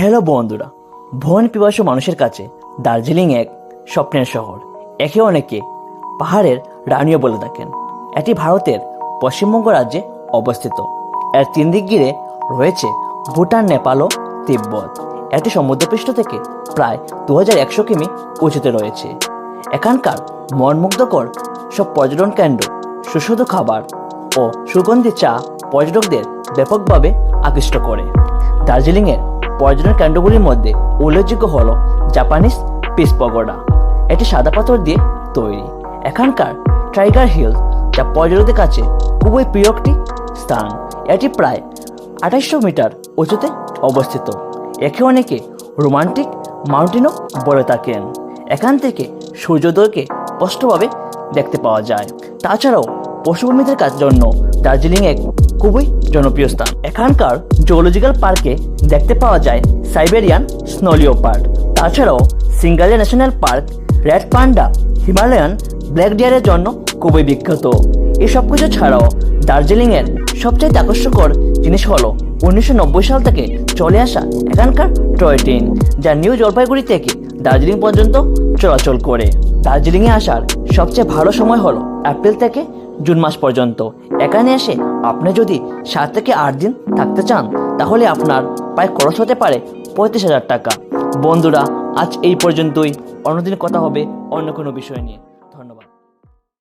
Hello বন্ধুরা ভ্রমণ পিপাসু মানুষের কাছে দার্জিলিং এক স্বপ্নের শহর। একে অনেকে পাহাড়ের রানীও বলে থাকেন। এটি ভারতের পশ্চিমবঙ্গ রাজ্যে অবস্থিত। এর তিন দিক ঘিরে রয়েছে ভুটান, নেপাল ও তিব্বত। এটি সমুদ্রপৃষ্ঠ থেকে প্রায় দু হাজার একশো কিমি উঁচুতে রয়েছে। এখানকার মনমুগ্ধকর সব পর্যটন কেন্দ্র, সুস্বাদু খাবার ও সুগন্ধি চা পর্যটকদের ব্যাপকভাবে আকৃষ্ট করে। দার্জিলিংয়ের পর্যটন কেন্দ্রগুলির মধ্যে উল্লেখযোগ্য হল জাপানিজ পিস পগোডা এটি সাদা পাথর দিয়ে তৈরি। এখানকার টাইগার হিল যা পর্যটকদের কাছে খুবই প্রিয় একটি স্থান, এটি প্রায় আঠাইশশো মিটার উঁচুতে অবস্থিত। একে অনেকে রোমান্টিক মাউন্টেনও বলে থাকেন। এখান থেকে সূর্যোদয়কে স্পষ্টভাবে দেখতে পাওয়া যায়। তাছাড়াও পশুপ্রেমীদের কাজ জন্য দার্জিলিং এক খুবই জনপ্রিয় স্থান। এখানকার জুওলজিক্যাল পার্কে দেখতে পাওয়া যায় সাইবেরিয়ান স্নোলিও পার্ক তাছাড়াও Singalila national park red panda Himalayan black ডিয়ারের জন্য খুবই বিখ্যাত। এই সব কিছু ছাড়াও দার্জিলিংয়ের সবচেয়ে আকর্ষকর জিনিস হলো উনিশশো সাল থেকে চলে আসা এখানকার টয় ট্রেন যা নিউ জলপাইগুড়ি থেকে দার্জিলিং পর্যন্ত চলাচল করে। দার্জিলিংয়ে আসার সবচেয়ে ভালো সময় হলো এপ্রিল থেকে জুন মাস পর্যন্ত। এখানে এসে আপনি যদি সাত থেকে আট দিন থাকতে চান, তাহলে আপনার প্রায় খরচ হতে পারে পঁয়ত্রিশ হাজার টাকা। বন্ধুরা, আজ এই পর্যন্তই। অন্যদিন কথা হবে অন্য কোনো বিষয় নিয়ে।